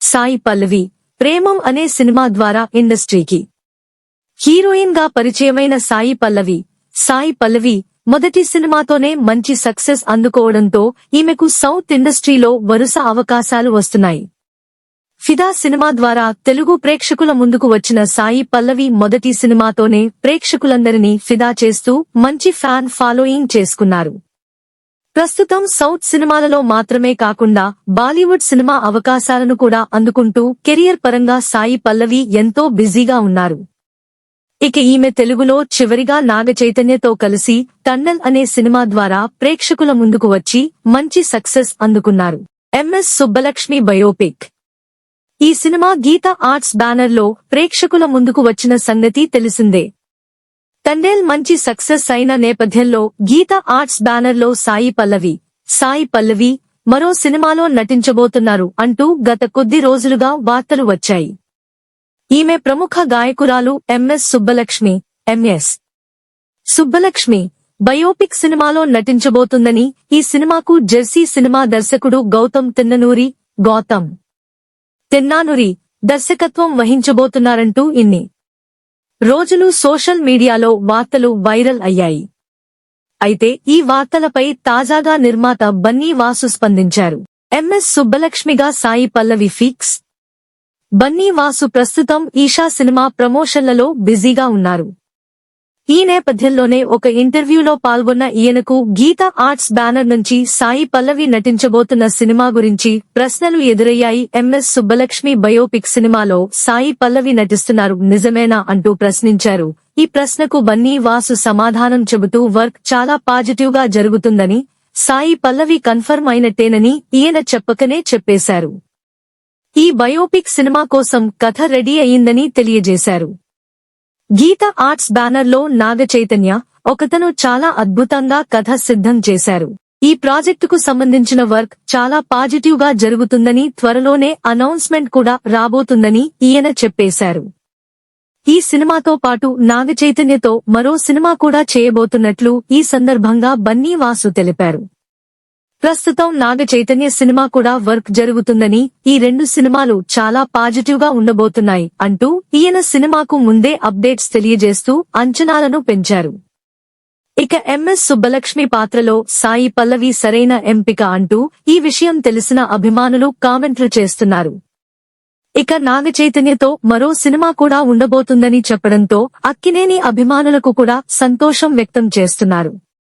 సాయి పల్లవి ప్రేమం అనే సినిమా ద్వారా ఇండస్ట్రీకి. హీరోయిన్గా పరిచయమైన సాయి పల్లవి సాయి పల్లవి మొదటి సినిమాతోనే మంచి సక్సెస్ అందుకోవడంతో ఈమెకు సౌత్ ఇండస్ట్రీలో వరుస అవకాశాలు వస్తున్నాయి. ఫిదా సినిమా ద్వారా తెలుగు ప్రేక్షకుల ముందుకు వచ్చిన సాయి పల్లవి మొదటి సినిమాతోనే ప్రేక్షకులందరినీ ఫిదా చేస్తూ మంచి ఫ్యాన్ ఫాలోయింగ్ చేసుకున్నారు. ప్రస్తుతం సౌత్ సినిమాలలో మాత్రమే కాకుండా బాలీవుడ్ సినిమా అవకాశాలను కూడా అందుకుంటూ కెరియర్ పరంగా సాయి పల్లవి ఎంతో బిజీగా ఉన్నారు. ఇక ఈమె తెలుగులో చివరిగా నాగ చైతన్యతో కలిసి టన్నల్ అనే సినిమా ద్వారా ప్రేక్షకుల ముందుకు వచ్చి మంచి సక్సెస్ అందుకున్నారు. MS Subbulakshmi biopic. ఈ సినిమా గీత ఆర్ట్స్ బ్యానర్లో ప్రేక్షకుల ముందుకు వచ్చిన సంగతి తెలిసిందే. తండేల్ మంచి సక్సెస్ అయిన నేపథ్యంలో గీత ఆర్ట్స్ బ్యానర్లో సాయి పల్లవి. సాయి పల్లవి మరో సినిమాలో నటించబోతున్నారు అంటూ గత కొద్ది రోజులుగా వార్తలు వచ్చాయి. ఈమె ప్రముఖ గాయకురాలు MS Subbulakshmi MS Subbulakshmi biopic సినిమాలో నటించబోతుందని ఈ సినిమాకు జెర్సీ సినిమా దర్శకుడు గౌతమ్ తిన్ననూరి గౌతమ్ తిన్నానురి దర్శకత్వం వహించబోతున్నారంటూ ఇన్ని. రోజులు సోషల్ మీడియాలో వార్తలు వైరల్ అయ్యాయి. అయితే ఈ వార్తలపై తాజాగా నిర్మాత బన్నీ వాసు స్పందించారు. ఎంఎస్ సుబ్బలక్ష్మిగా సాయి పల్లవి ఫిక్స్. బన్నీ వాసు ప్రస్తుతం ఈషా సినిమా ప్రమోషన్లలో బిజీగా ఉన్నారు. ఈ నేపథ్యంలోనే ఒక ఇంటర్వ్యూలో పాల్గొన్న ఈయనకు గీత ఆర్ట్స్ బ్యానర్ నుంచి సాయి పల్లవి నటించబోతున్న సినిమా గురించి ప్రశ్నలు ఎదురయ్యాయి. ఎంఎస్ సుబ్బలక్ష్మి బయోపిక్ సినిమాలో సాయి పల్లవి నటిస్తున్నారు. నిజమేనా అంటూ ప్రశ్నించారు. ఈ ప్రశ్నకు బన్నీ వాసు సమాధానం చెబుతూ వర్క్ చాలా పాజిటివ్గా జరుగుతుందని సాయి పల్లవి కన్ఫర్మ్ అయినట్టేనని ఈయన చెప్పకనే చెప్పేశారు. ఈ బయోపిక్ సినిమా కోసం కథ రెడీ అయిందని తెలియజేశారు. గీత ఆర్ట్స్ బ్యానర్లో నాగ చైతన్య ఒకతను చాలా అద్భుతంగా కథ సిద్ధం చేశారు. ఈ ప్రాజెక్టుకు సంబంధించిన వర్క్ చాలా పాజిటివ్గా జరుగుతుందని త్వరలోనే అనౌన్స్మెంట్ కూడా రాబోతుందని ఈయన చెప్పేశారు. ఈ సినిమాతో పాటు నాగ చైతన్యతో మరో సినిమా కూడా చేయబోతున్నట్లు ఈ సందర్భంగా బన్నీ వాసు తెలిపారు. ప్రస్తుతం నాగ చైతన్య సినిమా కూడా వర్క్ జరుగుతుందని ఈ రెండు సినిమాలు చాలా పాజిటివ్గా ఉండబోతున్నాయి అంటూ ఈయన సినిమాకు ముందే అప్డేట్స్ తెలియజేస్తూ అంచనాలను పెంచారు. ఇక ఎంఎస్ సుబ్బలక్ష్మి పాత్రలో సాయి పల్లవి సరైన ఎంపిక అంటూ ఈ విషయం తెలిసిన అభిమానులు కామెంట్లు చేస్తున్నారు. ఇక నాగ చైతన్యతో మరో సినిమా కూడా ఉండబోతుందని చెప్పడంతో అక్కినేని అభిమానులకు కూడా సంతోషం వ్యక్తం చేస్తున్నారు.